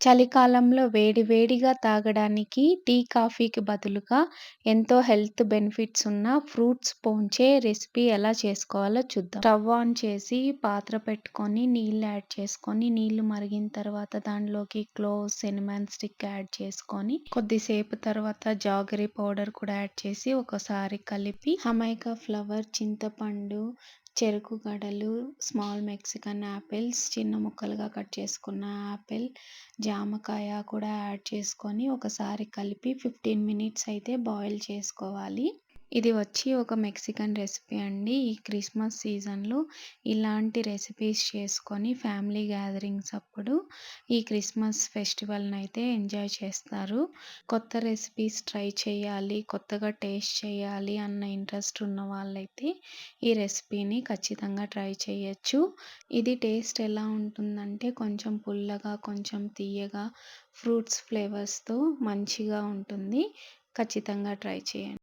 చలికాలంలో వేడివేడిగా తాగడానికి టీ, కాఫీకి బదులుగా ఎంతో హెల్త్ బెనిఫిట్స్ ఉన్న ఫ్రూట్స్ పోంచే రెసిపీ ఎలా చేసుకోవాలో చూద్దాం. స్టవ్ ఆన్ చేసి పాత్ర పెట్టుకొని నీళ్ళు యాడ్ చేసుకొని నీళ్ళు మరిగిన తర్వాత దానిలోకి క్లోవ్స్, సినమన్ స్టిక్ యాడ్ చేసుకొని కొద్దిసేపు తర్వాత జాగరీ పౌడర్ కూడా యాడ్ చేసి ఒకసారి కలిపి హమైకా ఫ్లవర్, చింతపండు, చెరుకు గడలు, స్మాల్ మెక్సికన్ ఆపిల్స్, చిన్న ముక్కలుగా కట్ చేసుకున్న ఆపిల్, జామకాయ కూడా యాడ్ చేసుకొని ఒకసారి కలిపి ఫిఫ్టీన్ మినిట్స్ అయితే బాయిల్ చేసుకోవాలి. ఇది వచ్చి ఒక మెక్సికన్ రెసిపీ అండి. ఈ క్రిస్మస్ సీజన్లో ఇలాంటి రెసిపీస్ చేసుకొని ఫ్యామిలీ గ్యాదరింగ్స్ అప్పుడు ఈ క్రిస్మస్ ఫెస్టివల్ని అయితే ఎంజాయ్ చేస్తారు. కొత్త రెసిపీస్ ట్రై చేయాలి, కొత్తగా టేస్ట్ చేయాలి అన్న ఇంట్రెస్ట్ ఉన్న వాళ్ళైతే ఈ రెసిపీని ఖచ్చితంగా ట్రై చేయొచ్చు. ఇది టేస్ట్ ఎలా ఉంటుందంటే కొంచెం పుల్లగా, కొంచెం తియ్యగా ఫ్రూట్స్ ఫ్లేవర్స్తో మంచిగా ఉంటుంది. ఖచ్చితంగా ట్రై చేయండి.